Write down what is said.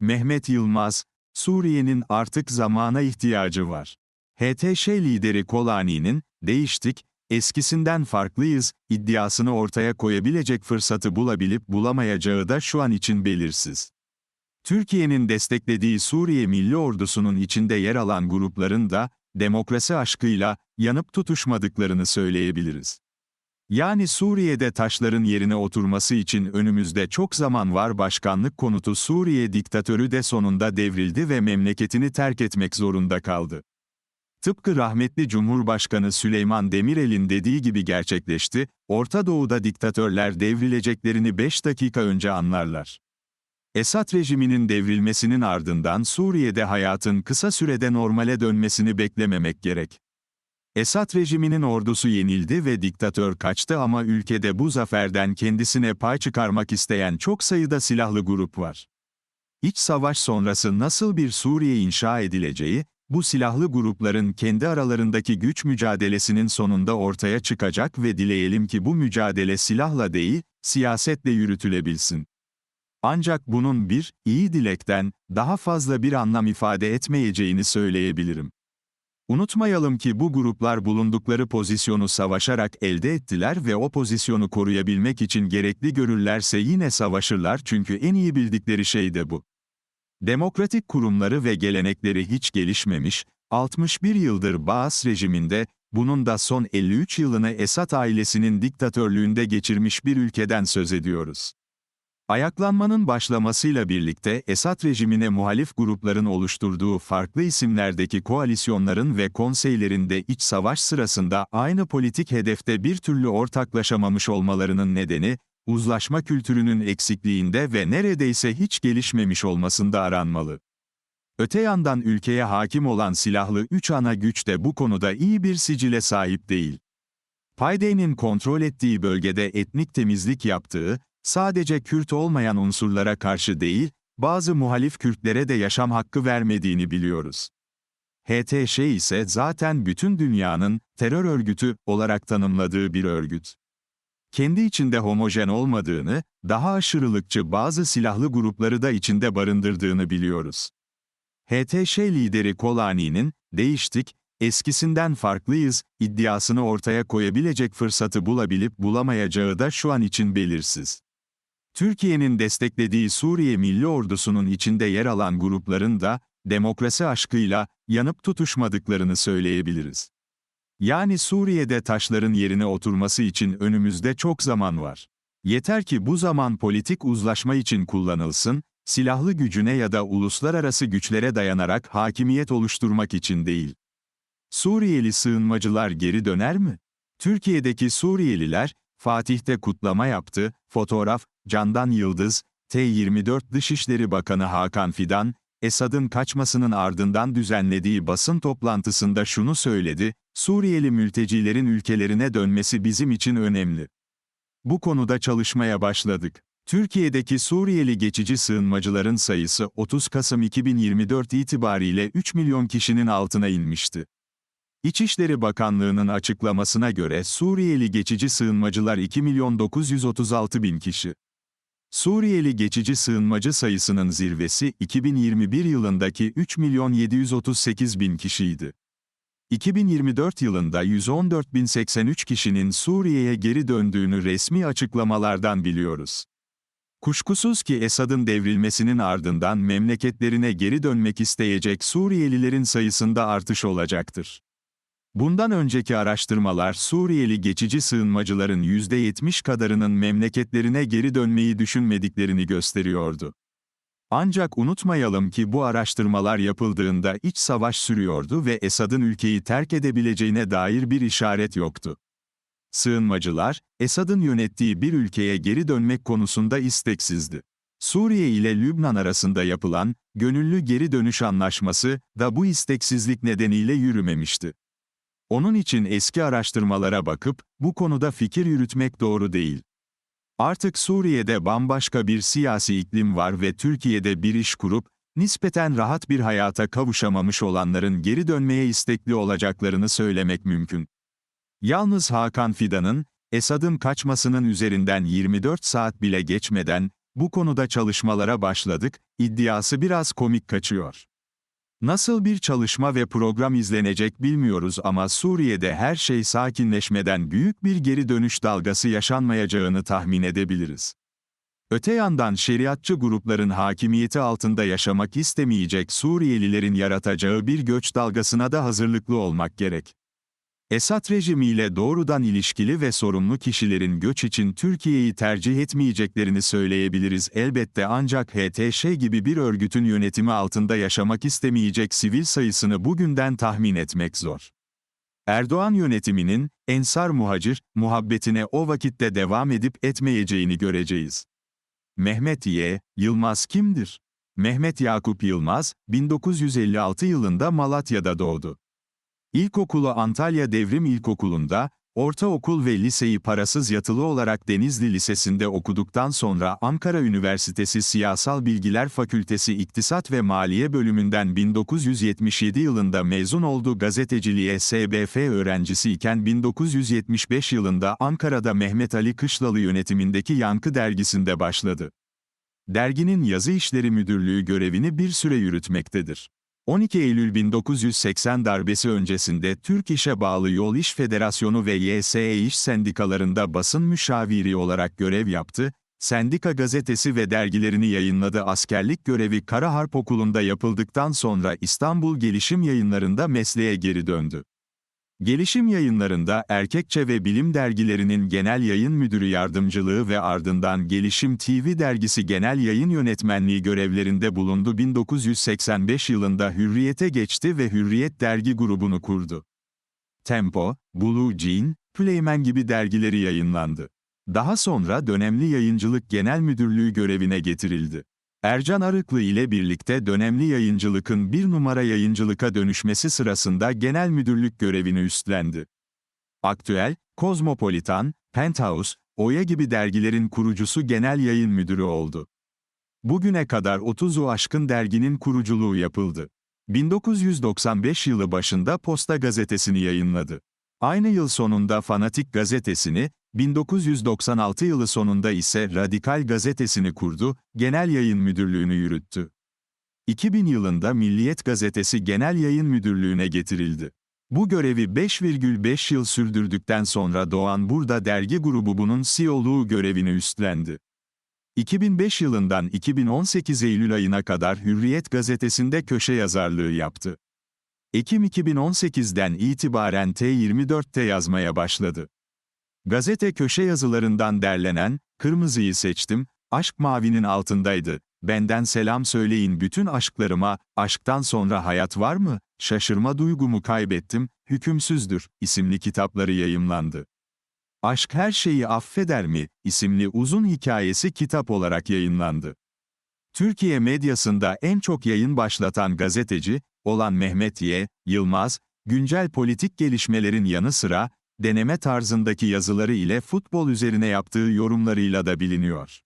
Mehmet Yılmaz, Suriye'nin artık zamana ihtiyacı var. HTŞ lideri Kolani'nin, değiştik, eskisinden farklıyız, iddiasını ortaya koyabilecek fırsatı bulabilip bulamayacağı da şu an için belirsiz. Türkiye'nin desteklediği Suriye Milli Ordusu'nun içinde yer alan grupların da, demokrasi aşkıyla, yanıp tutuşmadıklarını söyleyebiliriz. Yani Suriye'de taşların yerine oturması için önümüzde çok zaman var başkanlık konutu Suriye diktatörü de sonunda devrildi ve memleketini terk etmek zorunda kaldı. Tıpkı rahmetli Cumhurbaşkanı Süleyman Demirel'in dediği gibi gerçekleşti, Orta Doğu'da diktatörler devrileceklerini 5 dakika önce anlarlar. Esad rejiminin devrilmesinin ardından Suriye'de hayatın kısa sürede normale dönmesini beklememek gerek. Esad rejiminin ordusu yenildi ve diktatör kaçtı ama ülkede bu zaferden kendisine pay çıkarmak isteyen çok sayıda silahlı grup var. İç savaş sonrası nasıl bir Suriye inşa edileceği, bu silahlı grupların kendi aralarındaki güç mücadelesinin sonunda ortaya çıkacak ve dileyelim ki bu mücadele silahla değil, siyasetle yürütülebilsin. Ancak bunun bir, iyi dilekten, daha fazla bir anlam ifade etmeyeceğini söyleyebilirim. Unutmayalım ki bu gruplar bulundukları pozisyonu savaşarak elde ettiler ve o pozisyonu koruyabilmek için gerekli görürlerse yine savaşırlar çünkü en iyi bildikleri şey de bu. Demokratik kurumları ve gelenekleri hiç gelişmemiş, 61 yıldır Baas rejiminde, bunun da son 53 yılını Esad ailesinin diktatörlüğünde geçirmiş bir ülkeden söz ediyoruz. Ayaklanmanın başlamasıyla birlikte Esad rejimine muhalif grupların oluşturduğu farklı isimlerdeki koalisyonların ve konseylerinde iç savaş sırasında aynı politik hedefte bir türlü ortaklaşamamış olmalarının nedeni, uzlaşma kültürünün eksikliğinde ve neredeyse hiç gelişmemiş olmasında aranmalı. Öte yandan ülkeye hakim olan silahlı üç ana güç de bu konuda iyi bir sicile sahip değil. Payde'nin kontrol ettiği bölgede etnik temizlik yaptığı, sadece Kürt olmayan unsurlara karşı değil, bazı muhalif Kürtlere de yaşam hakkı vermediğini biliyoruz. HTŞ ise zaten bütün dünyanın terör örgütü olarak tanımladığı bir örgüt. Kendi içinde homojen olmadığını, daha aşırılıkçı bazı silahlı grupları da içinde barındırdığını biliyoruz. HTŞ lideri Kolani'nin, değiştik, eskisinden farklıyız, iddiasını ortaya koyabilecek fırsatı bulabilip bulamayacağı da şu an için belirsiz. Türkiye'nin desteklediği Suriye Milli Ordusu'nun içinde yer alan grupların da, demokrasi aşkıyla, yanıp tutuşmadıklarını söyleyebiliriz. Yani Suriye'de taşların yerine oturması için önümüzde çok zaman var. Yeter ki bu zaman politik uzlaşma için kullanılsın, silahlı gücüne ya da uluslararası güçlere dayanarak hakimiyet oluşturmak için değil. Suriyeli sığınmacılar geri döner mi? Türkiye'deki Suriyeliler, Fatih'te kutlama yaptı, fotoğraf, Candan Yıldız, T24 Dışişleri Bakanı Hakan Fidan, Esad'ın kaçmasının ardından düzenlediği basın toplantısında şunu söyledi, Suriyeli mültecilerin ülkelerine dönmesi bizim için önemli. Bu konuda çalışmaya başladık. Türkiye'deki Suriyeli geçici sığınmacıların sayısı 30 Kasım 2024 itibariyle 3 milyon kişinin altına inmişti. İçişleri Bakanlığı'nın açıklamasına göre Suriyeli geçici sığınmacılar 2 milyon 936 bin kişi. Suriyeli geçici sığınmacı sayısının zirvesi 2021 yılındaki 3 milyon 738 bin kişiydi. 2024 yılında 114.083 kişinin Suriye'ye geri döndüğünü resmi açıklamalardan biliyoruz. Kuşkusuz ki Esad'ın devrilmesinin ardından memleketlerine geri dönmek isteyecek Suriyelilerin sayısında artış olacaktır. Bundan önceki araştırmalar Suriyeli geçici sığınmacıların %70 kadarının memleketlerine geri dönmeyi düşünmediklerini gösteriyordu. Ancak unutmayalım ki bu araştırmalar yapıldığında iç savaş sürüyordu ve Esad'ın ülkeyi terk edebileceğine dair bir işaret yoktu. Sığınmacılar, Esad'ın yönettiği bir ülkeye geri dönmek konusunda isteksizdi. Suriye ile Lübnan arasında yapılan, gönüllü geri dönüş anlaşması da bu isteksizlik nedeniyle yürümemişti. Onun için eski araştırmalara bakıp, bu konuda fikir yürütmek doğru değil. Artık Suriye'de bambaşka bir siyasi iklim var ve Türkiye'de bir iş kurup, nispeten rahat bir hayata kavuşamamış olanların geri dönmeye istekli olacaklarını söylemek mümkün. Yalnız Hakan Fidan'ın, Esad'ın kaçmasının üzerinden 24 saat bile geçmeden, bu konuda çalışmalara başladık, iddiası biraz komik kaçıyor. Nasıl bir çalışma ve program izlenecek bilmiyoruz ama Suriye'de her şey sakinleşmeden büyük bir geri dönüş dalgası yaşanmayacağını tahmin edebiliriz. Öte yandan şeriatçı grupların hakimiyeti altında yaşamak istemeyecek Suriyelilerin yaratacağı bir göç dalgasına da hazırlıklı olmak gerek. Esad rejimiyle doğrudan ilişkili ve sorumlu kişilerin göç için Türkiye'yi tercih etmeyeceklerini söyleyebiliriz elbette ancak HTŞ gibi bir örgütün yönetimi altında yaşamak istemeyecek sivil sayısını bugünden tahmin etmek zor. Erdoğan yönetiminin, Ensar Muhacir, muhabbetine o vakitte devam edip etmeyeceğini göreceğiz. Mehmet Y. Yılmaz kimdir? Mehmet Yakup Yılmaz, 1956 yılında Malatya'da doğdu. İlkokulu Antalya Devrim İlkokulu'nda, ortaokul ve liseyi parasız yatılı olarak Denizli Lisesi'nde okuduktan sonra Ankara Üniversitesi Siyasal Bilgiler Fakültesi İktisat ve Maliye bölümünden 1977 yılında mezun oldu gazeteciliğe SBF öğrencisi iken 1975 yılında Ankara'da Mehmet Ali Kışlalı yönetimindeki Yankı dergisinde başladı. Derginin yazı işleri müdürlüğü görevini bir süre yürütmektedir. 12 Eylül 1980 darbesi öncesinde Türk İş'e bağlı Yol İş Federasyonu ve YSE İş Sendikalarında basın müşaviri olarak görev yaptı, sendika gazetesi ve dergilerini yayınladı askerlik görevi Kara Harp Okulu'nda yapıldıktan sonra İstanbul Gelişim Yayınları'nda mesleğe geri döndü. Gelişim yayınlarında Erkekçe ve Bilim dergilerinin genel yayın müdürü yardımcılığı ve ardından Gelişim TV dergisi genel yayın yönetmenliği görevlerinde bulundu. 1985 yılında Hürriyet'e geçti ve Hürriyet dergi grubunu kurdu. Tempo, Blue Jean, Playman gibi dergileri yayınlandı. Daha sonra dönemli yayıncılık genel müdürlüğü görevine getirildi. Ercan Arıklı ile birlikte dönemli yayıncılıkın bir numara yayıncılıka dönüşmesi sırasında genel müdürlük görevini üstlendi. Aktüel, Kozmopolitan, Penthouse, Oya gibi dergilerin kurucusu genel yayın müdürü oldu. Bugüne kadar 30'u aşkın derginin kuruculuğu yapıldı. 1995 yılı başında Posta gazetesini yayınladı. Aynı yıl sonunda Fanatik gazetesini, 1996 yılı sonunda ise Radikal gazetesini kurdu, genel yayın müdürlüğünü yürüttü. 2000 yılında Milliyet gazetesi genel yayın müdürlüğüne getirildi. Bu görevi 5,5 yıl sürdürdükten sonra Doğan Burada dergi grubu bunun CEO'luğu görevini üstlendi. 2005 yılından 2018 Eylül ayına kadar Hürriyet gazetesinde köşe yazarlığı yaptı. Ekim 2018'den itibaren T24'te yazmaya başladı. Gazete köşe yazılarından derlenen, Kırmızıyı seçtim, Aşk Mavi'nin altındaydı. Benden selam söyleyin bütün aşklarıma, aşktan sonra hayat var mı? Şaşırma duygumu kaybettim, hükümsüzdür, isimli kitapları yayımlandı. Aşk her şeyi affeder mi? isimli uzun hikayesi kitap olarak yayınlandı. Türkiye medyasında en çok yayın başlatan gazeteci, olan Mehmet Y. Yılmaz, güncel politik gelişmelerin yanı sıra, deneme tarzındaki yazıları ile futbol üzerine yaptığı yorumlarıyla da biliniyor.